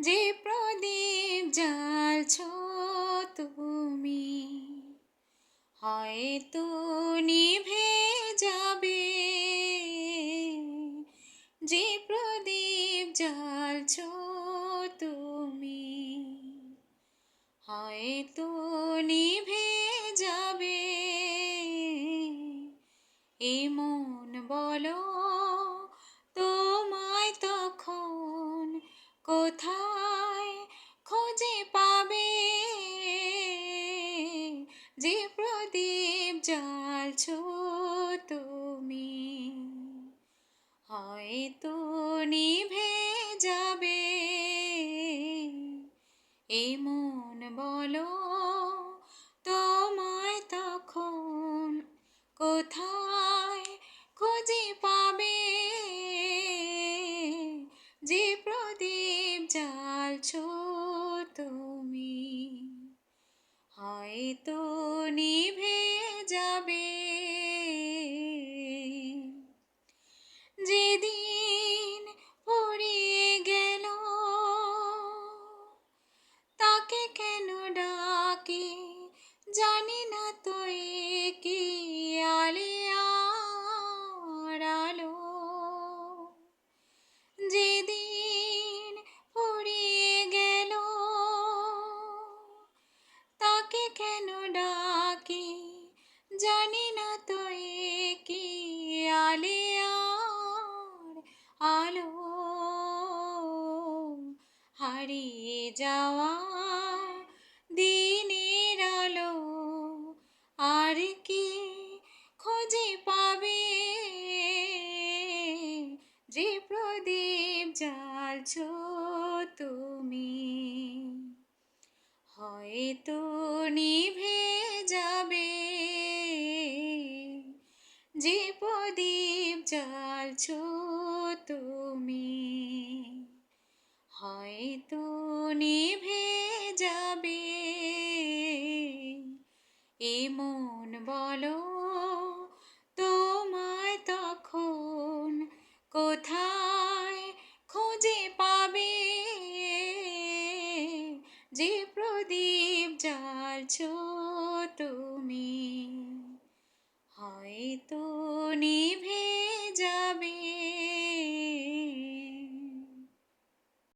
যে প্রদীপ জ্বালছ তুমি, হয়তো নিভে যাবে। যে প্রদীপ জ্বালছ তুমি, হয়তো নিভে যাবে। এমন বলো কোথায় খোঁজে পাবে? যে প্রদীপ জ্বালছ তুমি হয়তো নিভে যাবে। এমন বলো তুমি। হয়তো নিভে হারিয়ে যাওয়া দিনের আলো আর কি খুঁজে পাবে? যে প্রদীপ জ্বালছ তুমি, হয়তো নিভে যাবে। যে প্রদীপ জ্বালছ তুমি নিভে যাবে এমন বলো